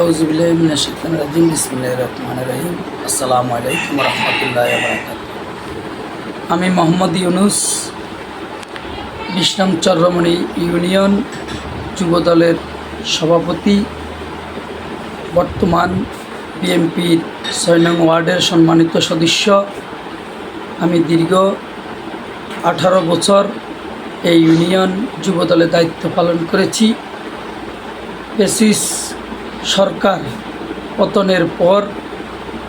আউজুবিল্লাহিমিনাশাইতানির বিসমিল্লাহির রহমানির রহিম আসসালামু আলাইকুম রহমতুল্লাহ আমি মোহাম্মদ ইউনুস বিশ্রাম চন্দ্রমণি ইউনিয়ন যুবদলের সভাপতি, বর্তমান বিএনপির ছয় নং ওয়ার্ডের সম্মানিত সদস্য। আমি দীর্ঘ আঠারো বছর এই ইউনিয়ন যুবদলে দায়িত্ব পালন করেছি। পেসিস সরকার পতনের পর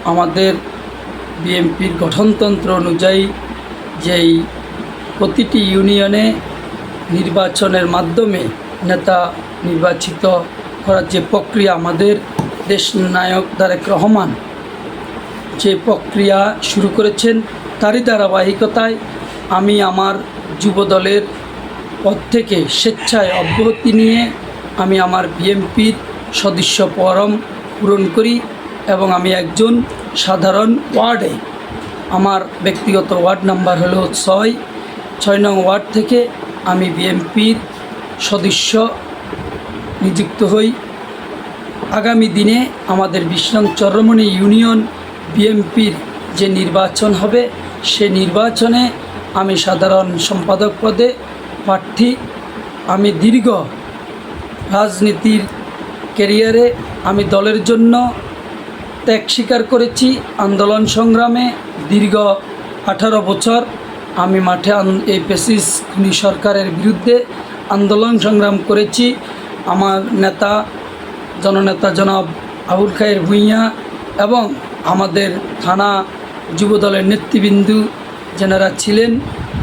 আমাদের বিএনপির গঠনতন্ত্র অনুযায়ী যেই প্রতিটি ইউনিয়নে নির্বাচনের মাধ্যমে নেতা নির্বাচিত করার যে প্রক্রিয়া আমাদের দেশ নায়ক তারেক রহমান যে প্রক্রিয়া শুরু করেছেন তারই ধারাবাহিকতায় আমি আমার যুবদলের পদ থেকে স্বেচ্ছায় অব্যাহতি নিয়ে আমি আমার বিএমপির সদস্য ফরম পূরণ করি এবং আমি একজন সাধারণ ওয়ার্ডে। আমার ব্যক্তিগত ওয়ার্ড নাম্বার হলো ছয়। ছয় নং ওয়ার্ড থেকে আমি বিএমপির সদস্য নিযুক্ত হই। আগামী দিনে আমাদের বিশ্বনাথ চরমণি ইউনিয়ন বিএমপির যে নির্বাচন হবে, সে নির্বাচনে আমি সাধারণ সম্পাদক পদে প্রার্থী। আমি দীর্ঘ রাজনীতির ক্যারিয়ারে আমি দলের জন্য ত্যাগ স্বীকার করেছি। আন্দোলন সংগ্রামে দীর্ঘ আঠারো বছর আমি মাঠে এই পেসিস খুনি সরকারের বিরুদ্ধে আন্দোলন সংগ্রাম করেছি। আমার নেতা, জননেতা জনাব আবুল খায়ের ভূঁইয়া এবং আমাদের থানা যুবদলের নেতৃবৃন্দু যেনারা ছিলেন,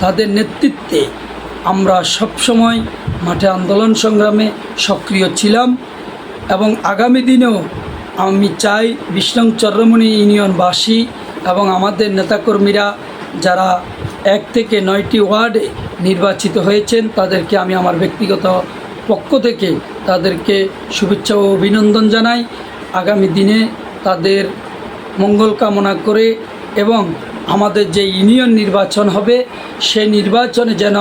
তাদের নেতৃত্বে আমরা সবসময় মাঠে আন্দোলন সংগ্রামে সক্রিয় ছিলাম। এবং আগামী দিনেও আমি চাই বিষ্ণং চন্দ্রমণি ইউনিয়নবাসী এবং আমাদের নেতাকর্মীরা যারা এক থেকে নয়টি ওয়ার্ডে নির্বাচিত হয়েছেন, তাদেরকে আমি আমার ব্যক্তিগত পক্ষ থেকে তাদেরকে শুভেচ্ছা ও অভিনন্দন জানাই। আগামী দিনে তাদের মঙ্গল কামনা করে এবং আমাদের যে ইউনিয়ন নির্বাচন হবে, সে নির্বাচনে যেন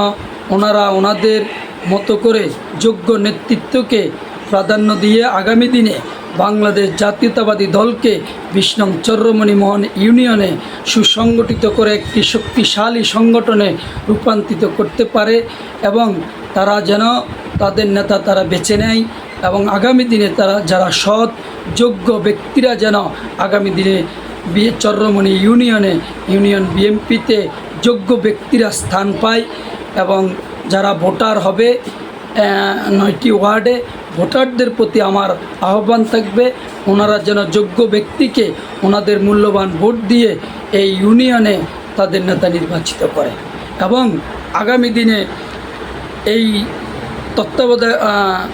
ওনারা ওনাদের মতো করে যোগ্য নেতৃত্বকে প্রাধান্য দিয়ে আগামী দিনে বাংলাদেশ জাতীয়তাবাদী দলকে বিষ্ণং চন্দ্রমণি মোহন ইউনিয়নে সুসংগঠিত করে একটি শক্তিশালী সংগঠনে রূপান্তরিত করতে পারে এবং তারা যেন তাদের নেতা তারা বেছে নেয় এবং আগামী দিনে তারা যারা সৎ, যোগ্য ব্যক্তিরা যেন আগামী দিনে বিয়ে চন্দ্রমণি ইউনিয়নে, ইউনিয়ন বিএমপিতে যোগ্য ব্যক্তিরা স্থান পায় এবং যারা ভোটার হবে নয়টি ওয়ার্ডে ভোটারদের প্রতি আমার আহ্বান থাকবে। ওনারা যেন যোগ্য ব্যক্তিকে ওনাদের মূল্যবান ভোট দিয়ে এই ইউনিয়নে তাদের নেতা নির্বাচিত করে। এবং আগামী দিনে এই তত্ত্বাবধায়ক আহ,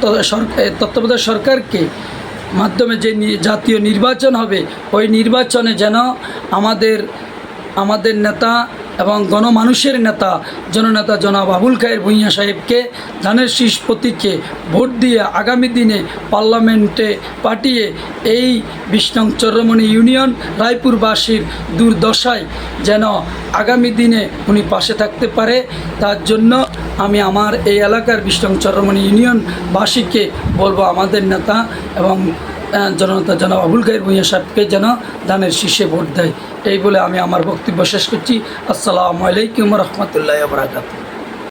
ত- সর- এ, তত্ত্বাবধায়ক সরকারকে মাধ্যমে যে জাতীয় নির্বাচন হবে ওই নির্বাচনে যেন আমাদের আমাদের নেতা এবং গণমানুষের নেতা, জননেতা জনাব আবুল খায়ের ভূঁইয়া সাহেবকে ধানের শীষ প্রতীককে ভোট দিয়ে আগামী দিনে পার্লামেন্টে পাঠিয়ে এই বিষ্ণং চন্দ্রমণি ইউনিয়ন রায়পুরবাসীর দুর্দশায় যেন আগামী দিনে উনি পাশে থাকতে পারে। তার জন্য আমি আমার এই এলাকার বিষ্ণং চন্দ্রমণি ইউনিয়নবাসীকে বলব, আমাদের নেতা এবং জনতা যেন আবুল গাই ভূঁইয়া সাহেবকে যেন দানের শীর্ষে ভোট দেয়। এই বলে আমি আমার বক্তব্য শেষ করছি। আসসালামু আলাইকুম রহমতুল্লাহ বরাকাতুহ।